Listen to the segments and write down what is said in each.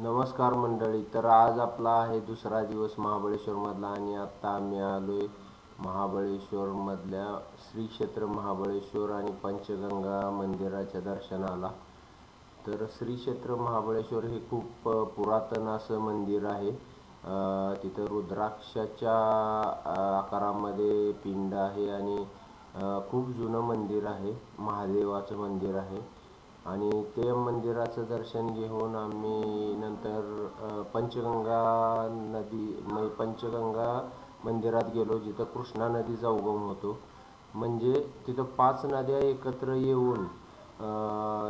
नमस्कार मंडळी तर आज आपला आहे दुसरा दिवस महाबळेश्वरमधला आणि आत्ता आम्ही आलो आहे महाबळेश्वरमधल्या श्री क्षेत्र महाबळेश्वर आणि पंचगंगा मंदिराच्या दर्शनाला. तर श्री क्षेत्र महाबळेश्वर हे खूप पुरातन असं मंदिर आहे. तिथं रुद्राक्षाच्या आकारामध्ये पिंड आहे आणि खूप जुनं मंदिर आहे महादेवाचं मंदिर आहे. आणि ते मंदिराचं दर्शन घेऊन आम्ही नंतर पंचगंगा नदी म्हणजे पंचगंगा मंदिरात गेलो जिथं कृष्णा नदीचा उगम होतो. म्हणजे तिथं पाच नद्या एकत्र येऊन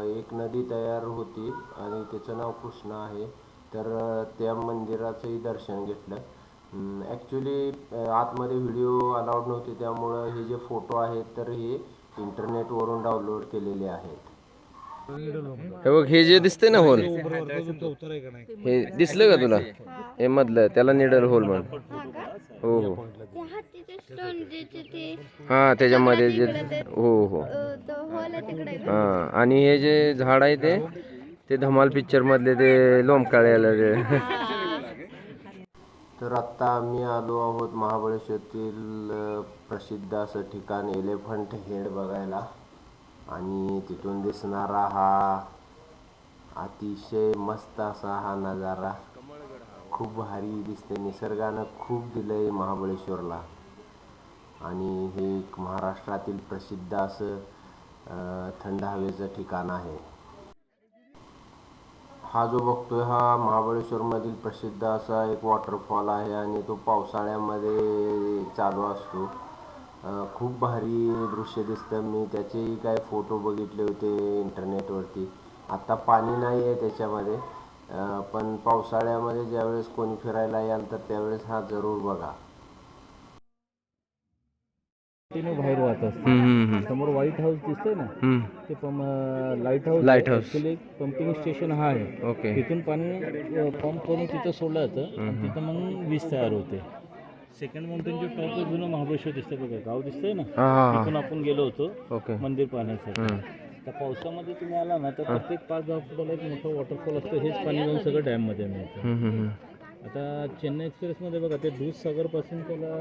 एक नदी तयार होती आणि त्याचं नाव कृष्णा आहे. तर त्या मंदिराचंही दर्शन घेतलं. ॲक्च्युली आतमध्ये व्हिडिओ अलाउड नव्हते त्यामुळं हे जे फोटो आहेत तर हे इंटरनेटवरून डाउनलोड केलेले आहेत. हे बघ हे जे दिसतंय ना होल हे दिसलं का तुला? हे मधलं त्याला निडल होल म्हण. हो हो. हा त्याच्यामध्ये जे हो हो. हा आणि हे जे झाड आहे ते ते धमाल पिक्चर मधले ते लोंबकाळ्याला ते. तर आत्ता आम्ही आलो आहोत महाबळेश्वरतील प्रसिद्ध असं ठिकाण एलिफंट हेड बघायला. आणि तिथून दिसणारा हा अतिशय मस्त असा हा नजारा. खूप भारी दिसते. निसर्गानं खूप दिलंय महाबळेश्वरला. आणि हे एक महाराष्ट्रातील प्रसिद्ध असं थंड हवेचं ठिकाण आहे. हा जो बघतोय हा महाबळेश्वरमधील प्रसिद्ध असा एक वॉटरफॉल आहे आणि तो पावसाळ्यामध्ये चालू असतो. खूप भारी दृश्य दिसतं. मी त्याचेही काय फोटो बघितले होते इंटरनेटवरती. आत्ता पाणी नाही आहे त्याच्यामध्ये. अ, पण पावसाळ्यामध्ये ज्यावेळेस कोणी फिरायला याल तर त्यावेळेस हा जरूर बघा. कंटिन्यू बाहेर वाहत असते. हम्म, हम्म, हम्म. समोर व्हाईट हाऊस दिसतंय ना? हम्म. ते लाइट हाऊस. ऍक्च्युली एक पंपिंग स्टेशन हा आहे. ओके तिथून पाणी पंप करून तिथं सोडलं जातं. तिथं मग वीज तयार होते. सेकंड माउंटेनच्या टॉप जुनं महाबळेश्वर दिसतंय बघा. गाव दिसतंय ना? हा हा हा. तिथून आपण गेलो होतो ओके. मंदिर पाहण्यासाठी. हम्म. त्या पावसामध्ये तुम्ही आला ना तर प्रत्येक पाच दहा फुटाला एक मोठं वॉटरफॉल असतं. हेच पाणी जाऊन सगळं मिळतं. हम्म, हम्म, हम्म. आता चेन्नई एक्सप्रेसमध्ये बघा ते दूधसागरपासून त्याला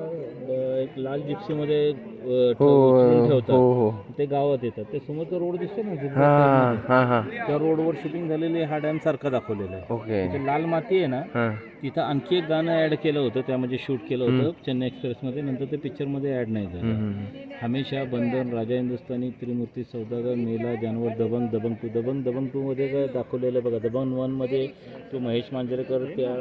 अ, एक लाल जिप्सीमध्ये अ, हो उचलून हो ठेवतात. हो ते गावात येतात. ते समोरचा रोड दिसतो ना हा side हा हा. मध्ये. त्या रोडवर शूटिंग झालेली हा डॅम सारखा दाखवलेला आहे. ओके. लाल माती आहे ना हा. तिथं आणखी एक गाणं ऍड केलं होतं त्यामध्ये शूट केलं होतं चेन्नई एक्सप्रेसमध्ये. नंतर ते पिक्चरमध्ये ऍड नाही झालं. हमेशा बंधन राजा हिंदुस्तानी त्रिमूर्ती सौदागर मेला जानवर दबंग दबंग टू दबंग दबंग टू मध्ये काय दाखवलेलं आहे बघा दबंग वनमध्ये तो महेश मांजरेकर त्या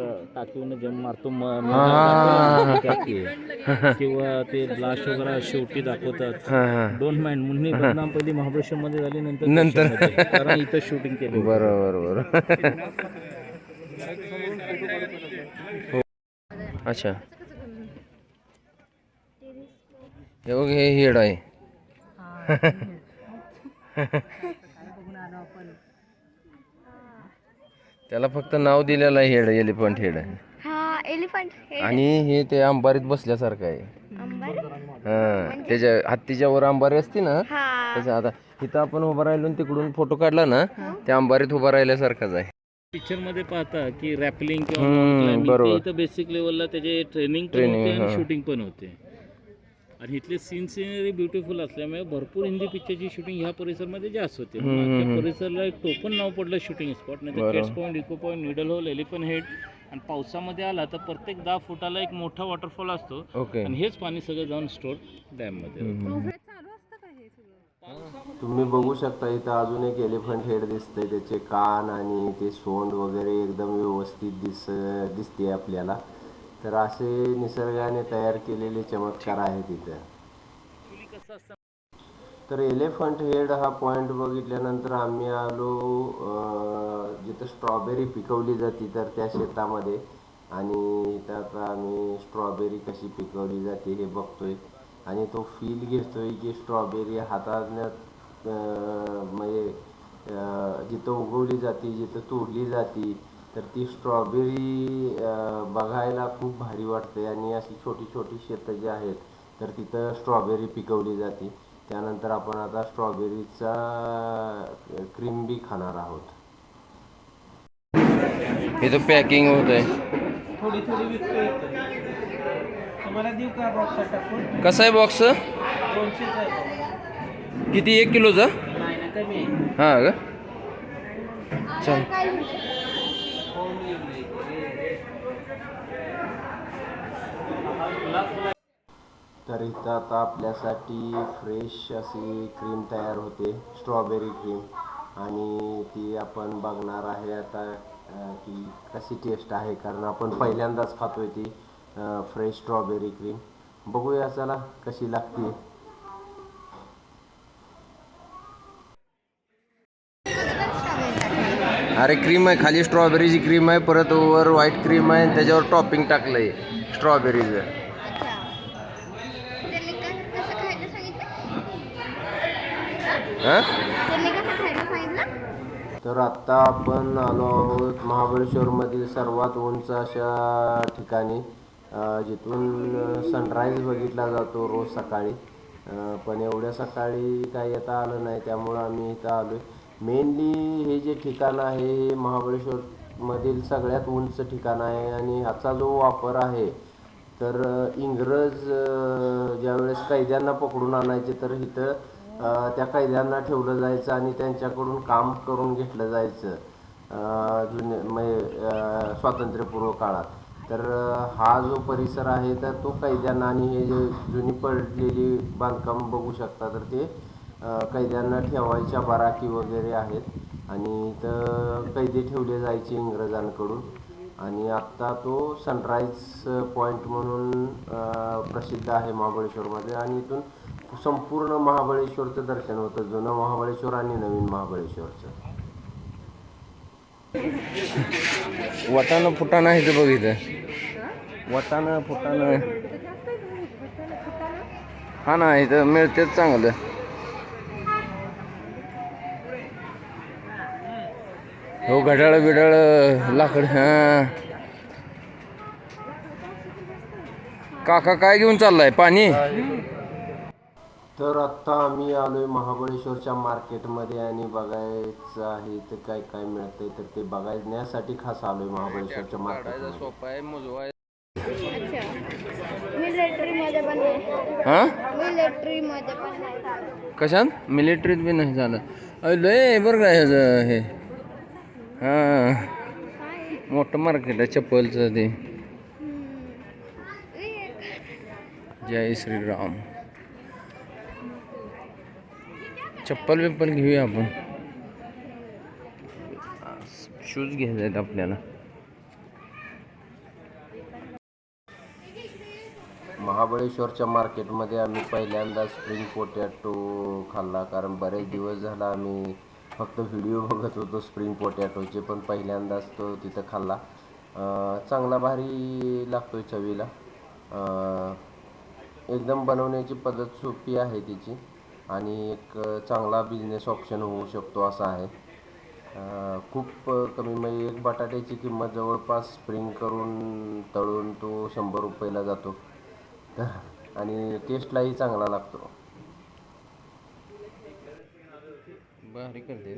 टाकीवरून जम मारतो म- म- दाखवलं ना त्याची आहे. किंवा ते ब्लास्ट वगैरे शेवटी दाखवतात हा हा डोंट माइंड मुन्नी बदनाम पहिली महाबळेश्वर मध्ये झाली नंतर नंतर. देशामध्ये. कारण इथं शूटिंग केलं. बरोबर बरोबर हो. अच्छा हे बघ हे हेड आहे त्याला फक्त नाव दिलेलं आहे हेड एलिफंट हेड. हा एलिफंट हे आणि हे ते अंबारीत बसल्यासारखं आहे. हा त्याच्या हत्तीच्या वर अंबारी असते ना हा. तसं आता इथं आपण उभं राहिलो आणि तिकडून फोटो काढला ना त्या अंबारीत उभं राहिल्यासारखंच आहे. पिक्चरमध्ये पाहता की रॅपलिंग किंवा बरोबर. बेसिक लेवलला त्याचे ट्रेनिंग हा. शूटिंग पण होते. आणि इथले सीन सिनरी ब्युटिफुल असल्यामुळे भरपूर हिंदी पिक्चरची शूटिंग ह्या परिसरमध्ये जास्त होते. हम्म. परिसरला एक टोपण नाव पडलं शूटिंग स्पॉट नाही. Kate's point echo point needle hole elephant head आणि पावसामध्ये आला तर प्रत्येक दहा फुटाला एक मोठा वॉटरफॉल असतो. आणि हेच पाणी सगळं जाऊन स्टोर डॅममध्ये होतं. तुम्ही बघू शकता इथं अजून एक एलिफंट हेड दिसतंय. त्याचे कान आणि ते सोंड वगैरे एकदम व्यवस्थित दिस दिसते आपल्याला. तर असे निसर्गाने तयार केलेले चमत्कार आहेत इथं. तर एलिफंट हेड हा पॉईंट बघितल्यानंतर आम्ही आलो जिथं स्ट्रॉबेरी पिकवली जाते तर त्या शेतामध्ये आणि आता आम्ही स्ट्रॉबेरी कशी पिकवली जाते हे बघतोय. आणि तो फील घेतोय की स्ट्रॉबेरी हाताळण्यात म्हणजे जिथं उगवली जाते जिथं तोडली जाते तर ती स्ट्रॉबेरी बघायला खूप भारी वाटते. आणि अशी छोटी छोटी शेतं जी आहेत तर तिथं स्ट्रॉबेरी पिकवली जाते. त्यानंतर आपण आता स्ट्रॉबेरीचा क्रीम बी खाणार आहोत. इथं पॅकिंग होत आहे थोडी थोडी विकतो इथं. तुम्हाला देऊ का बॉक्स टाकून कसा आहे बॉक्स. किती? एक किलोचा? हां का? चल. तर इथं आता आपल्यासाठी फ्रेश अशी क्रीम तयार होते स्ट्रॉबेरी क्रीम आणि ती आपण बघणार आहे आता की कशी टेस्ट आहे कारण आपण पहिल्यांदाच खातोय ती फ्रेश स्ट्रॉबेरी क्रीम बघूया चला कशी लागते. अरे क्रीम आहे खाली स्ट्रॉबेरीची क्रीम आहे परत वर व्हाईट क्रीम आहे आणि त्याच्यावर टॉपिंग स्ट्रॉबेरीचं हां? कसं खायला सांगितलं? तर आत्ता आपण आलो आहोत महाबळेश्वरमधील सर्वात उंच अशा ठिकाणी अ, जिथून सनराईज बघितला जातो रोज सकाळी. अ, पण एवढ्या सकाळी काही येता आलं नाही त्यामुळं आम्ही इथं आलो आहे मेनली हे जे ठिकाण आहे हे महाबळेश्वरमधील सगळ्यात उंच ठिकाण आहे आणि ह्याचा जो वापर आहे तर इंग्रज ज्यावेळेस कैद्यांना पकडून आणायचे तर इथं त्या कैद्यांना ठेवलं जायचं आणि त्यांच्याकडून काम करून घेतलं जायचं जुने म्हणजे स्वातंत्र्यपूर्व काळात. तर हा जो परिसर आहे तर तो कैद्यांना आणि हे जे जुनी पडलेली बांधकाम बघू शकता तर ते कैद्यांना ठेवायच्या बाराकी वगैरे आहेत. आणि इथं कैदी ठेवले जायचे इंग्रजांकडून. आणि आत्ता तो सनराईज पॉईंट म्हणून प्रसिद्ध आहे महाबळेश्वरमध्ये. आणि इथून संपूर्ण महाबळेश्वरचं दर्शन होतं. जुनं महाबळेश्वर आणि नवीन महाबळेश्वरचं. वटानं फुटाणं आहे इथं बघ इथं. वटाणं फुटाणं. हा ना इथं मिळतेच चांगलं. हो घड्याळ बिडाळ लाकड हा. काका काय घेऊन चाललाय? पाणी? तर आत्ता आम्ही आलोय महाबळेश्वरच्या मार्केटमध्ये आणि बघायचं आहे इथं काय काय मिळतंय. तर ते बघण्यासाठी खास आलोय महाबळेश्वरच्या मार्केटमध्ये. सोपा आहे हा. कशात? मिलिटरीत बी नाही झालं. अय लय बरं काय ह्याचं हे. हां. मोठं मार्केट आहे चप्पलचं ते. जय श्रीराम. चप्पल बिप्पल घेऊया आपण. शूज घ्यायचे आहेत आपल्याला. महाबळेश्वरच्या मार्केटमध्ये आम्ही पहिल्यांदा स्प्रिंग पोटॅटो खाल्ला कारण बरेच दिवस झाला आम्ही फक्त व्हिडिओ बघत होतो स्प्रिंग पोटॅटोचे पण पहिल्यांदाच तो तिथं खाल्ला. चांगला भारी लागतोय चवीला. एकदम बनवण्याची पद्धत सोपी आहे तिची आणि एक चांगला बिझनेस ऑप्शन होऊ शकतो असा आहे. खूप कमी म्हणजे एक बटाट्याची किंमत जवळपास स्प्रिंग करून तळून तो शंभर रुपयाला जातो. आणि टेस्टलाही चांगला लागतो. भारी करते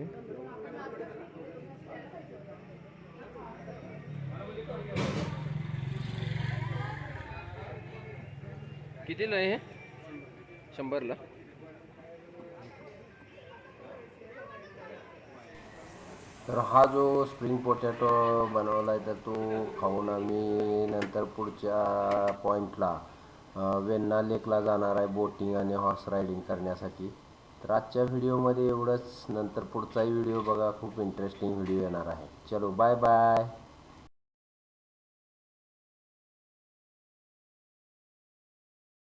कितीला आहे हे? शंभरला. तर हा जो स्प्रिंग पोटॅटो बनवला आहे तर तो खाऊन आम्ही नंतर पुढच्या पॉईंटला वेन्ना लेकला जाणार आहे बोटिंग आणि हॉर्स रायडिंग करण्यासाठी. तर आजच्या व्हिडिओमध्ये एवढंच. नंतर पुढचाही व्हिडिओ बघा. खूप इंटरेस्टिंग व्हिडिओ येणार आहे. चलो बाय बाय